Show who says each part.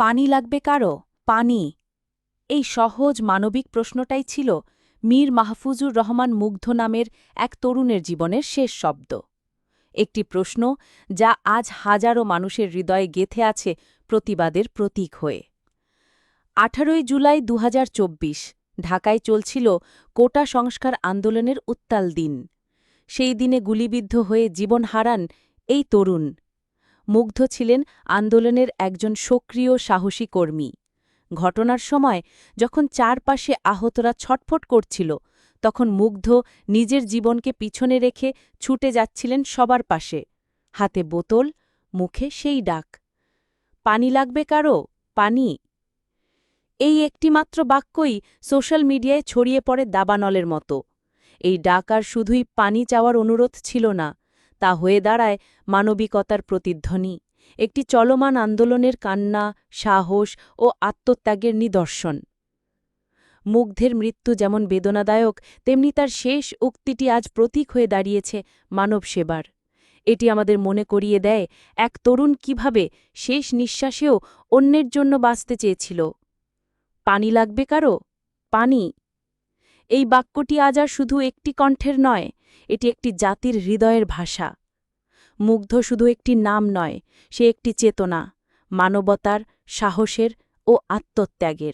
Speaker 1: পানি লাগবে কারও? পানি। এই সহজ মানবিক প্রশ্নটাই ছিল মীর মাহফুজুর রহমান মুগ্ধ নামের এক তরুণের জীবনের শেষ শব্দ। একটি প্রশ্ন যা আজ হাজারো মানুষের হৃদয়ে গেথে আছে প্রতিবাদের প্রতীক হয়ে। আঠারোই জুলাই দু হাজার চব্বিশ, ঢাকায় চলছিল কোটা সংস্কার আন্দোলনের উত্তাল দিন। সেই দিনে গুলিবিদ্ধ হয়ে জীবন হারান এই তরুণ। মুগ্ধ ছিলেন আন্দোলনের একজন সক্রিয় সাহসী কর্মী। ঘটনার সময় যখন চারপাশে আহতরা ছটফট করছিল, তখন মুগ্ধ নিজের জীবনকে পিছনে রেখে ছুটে যাচ্ছিলেন সবার পাশে। হাতে বোতল, মুখে সেই ডাক। পানি লাগবে কারও? পানি। এই একটিমাত্র বাক্যই সোশ্যাল মিডিয়ায় ছড়িয়ে পড়ে দাবানলের মতো। এই ডাক আর শুধুই পানি চাওয়ার অনুরোধ ছিল না। তা হয়ে দাঁড়ায় মানবিকতার প্রতিধ্বনি। একটি চলমান আন্দোলনের কান্না, সাহস ও আত্মত্যাগের নিদর্শন। মুগ্ধের মৃত্যু যেমন বেদনাদায়ক, তেমনি তার শেষ উক্তিটি আজ প্রতীক হয়ে দাঁড়িয়েছে মানব সেবার। এটি আমাদের মনে করিয়ে দেয়, এক তরুণ কীভাবে শেষ নিঃশ্বাসেও অন্যের জন্য বাঁচতে চেয়েছিল। পানি লাগবে কারও? পানি। এই বাক্যটি আজ আর শুধু একটি কণ্ঠের নয়, এটি একটি জাতির হৃদয়ের ভাষা। মুগ্ধ শুধু একটি নাম নয়, সে একটি চেতনা, মানবতার, সাহসের ও আত্মত্যাগের।